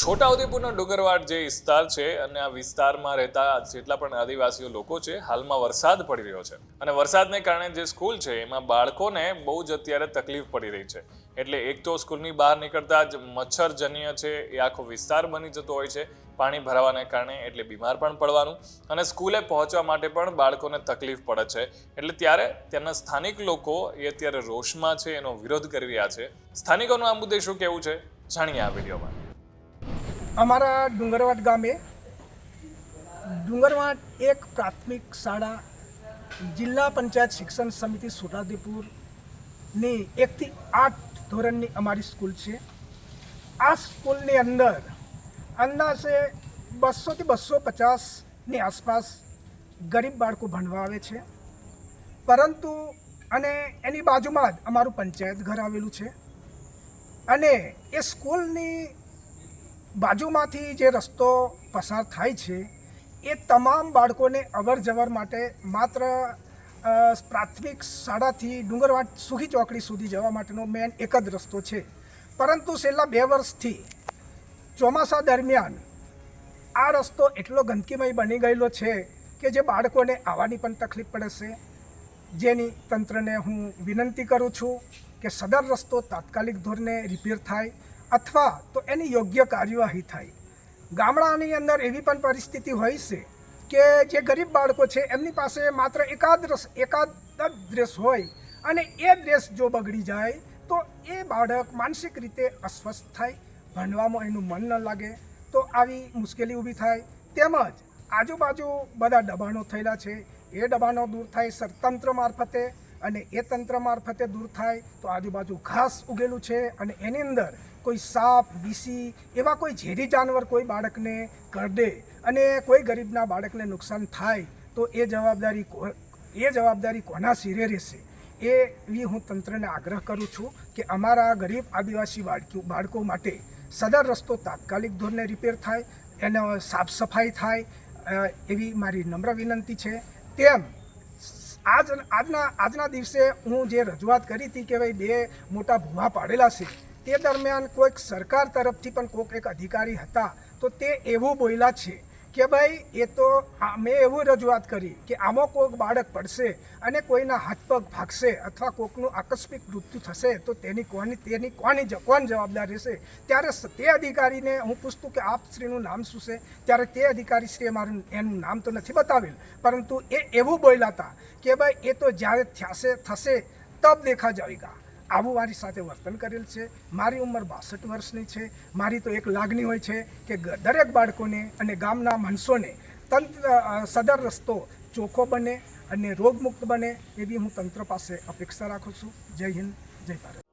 છોટાઉદેપુરનો ડુંગરવાડ જે વિસ્તાર છે અને આ વિસ્તારમાં રહેતા જેટલા પણ આદિવાસીઓ લોકો છે, હાલમાં વરસાદ પડી રહ્યો છે. અને વરસાદને કારણે જે સ્કૂલ છે, એમાં બાળકોને બહુ જ અત્યારે તકલીફ પડી રહી છે. એટલે એક તો સ્કૂલની બહાર નીકળતા જ મચ્છરજન્ય છે, એ આખો વિસ્તાર બની જતો હોય છે, પાણી ભરાવાને કારણે એટલે બીમાર પણ પડવાનું. અને સ્કૂલે પહોંચવા માટે પણ બાળકોને તકલીફ પડે છે. એટલે ત્યારે ત્યાંના સ્થાનિક લોકો એ અત્યારે રોષમાં છે, એનો વિરોધ કરી રહ્યા છે. સ્થાનિકોનું આ મુદ્દે શું કહેવું છે, જાણીએ આ વિડીયોમાં. અમારા ડુંગરવાડ ગામે ડુંગરવાડ એક પ્રાથમિક શાળા જિલ્લા પંચાયત શિક્ષણ સમિતિ છોટાઉદેપુરની એકથી આઠ ધોરણની અમારી સ્કૂલ છે. આ સ્કૂલની અંદર અંદાજે બસોથી બસો પચાસની આસપાસ ગરીબ બાળકો ભણવા આવે છે. પરંતુ અને એની બાજુમાં જ અમારું પંચાયત ઘર આવેલું છે. અને એ સ્કૂલની બાજુમાંથી જે રસ્તો પસાર થાય છે, એ તમામ બાળકોને અવર જવર માટે માત્ર પ્રાથમિક શાળાથી ડુંગરવાડ સુખી ચોકડી સુધી જવા માટેનો મેન એક જ રસ્તો છે. પરંતુ છેલ્લા બે વર્ષથી ચોમાસા દરમિયાન આ રસ્તો એટલો ગંદકીમય બની ગયેલો છે કે જે બાળકોને આવવાની પણ તકલીફ પડે છે. જેની તંત્રને હું વિનંતી કરું છું કે સદર રસ્તો તાત્કાલિક ધોરણે રિપેર થાય અથવા તો એની યોગ્ય કાર્યવાહી થાય. ગામડાની અંદર એવી પણ પરિસ્થિતિ હોય છે કે જે ગરીબ બાળકો છે, એમની પાસે માત્ર એકાદ રસ, એકાદ ડ્રેસ હોય અને એ ડ્રેસ જો બગડી જાય, તો એ બાળક માનસિક રીતે અસ્વસ્થ થાય, ભણવામાં એનું મન ન લાગે, તો આવી મુશ્કેલી ઊભી થાય. તેમજ આજુબાજુ બધા દબાણો થયેલા છે. એ દબાણો દૂર થાય સરતંત્ર મારફતે અને એ તંત્ર મારફતે દૂર થાય તો આજુબાજુ ઘાસ ઉગેલું છે અને એની અંદર કોઈ સાપ વીસી એવા કોઈ ઝેરી જાનવર કોઈ બાળકને કરડે અને કોઈ ગરીબના બાળકને નુકસાન થાય તો એ જવાબદારી એ જવાબદારી કોના શિરે રહેશે? એવી હું તંત્રને આગ્રહ કરું છું કે અમારા ગરીબ આદિવાસી બાળકો બાળકો માટે સદર રસ્તો તાત્કાલિક ધોરણે રિપેર થાય, એનો સાફ સફાઈ થાય એવી મારી નમ્ર વિનંતી છે. તેમ આજ આજના આજના દિવસે હું જે રજૂઆત કરી હતી કે ભાઈ બે મોટા ભૂવા પાડેલા છે, તે દરમિયાન કોઈક સરકાર તરફથી પણ કોઈક એક અધિકારી હતા, તો તે એવું બોલ્યા છે કે ભાઈ, એ તો મેં એવું રજૂઆત કરી કે આમાં કોઈક બાળક પડશે અને કોઈના હાથ પગ ભાગશે અથવા કોઈકનું આકસ્મિક મૃત્યુ થશે, તો તેની કોની તેની કોની કોણ જવાબદાર રહેશે? ત્યારે તે અધિકારીને હું પૂછતું કે આપ શ્રીનું નામ શું છે? ત્યારે તે અધિકારી શ્રીએ મારું, એનું નામ તો નથી બતાવેલ. પરંતુ એ એવું બોલ્યા હતા કે ભાઈ, એ તો જ્યારે થશે થશે, તબ દેખા જાવેગા આવું મારી સાથે વર્તન કરેલ છે. મારી ઉંમર બાસઠ વર્ષની છે. મારી તો એક લાગણી હોય છે કે દરેક બાળકોને અને ગામના માણસોને તંત્ર સદર રસ્તો ચોખ્ખો બને અને રોગમુક્ત બને એવી હું તંત્ર પાસે અપેક્ષા રાખું છું. જય હિન્દ, જય ભારત.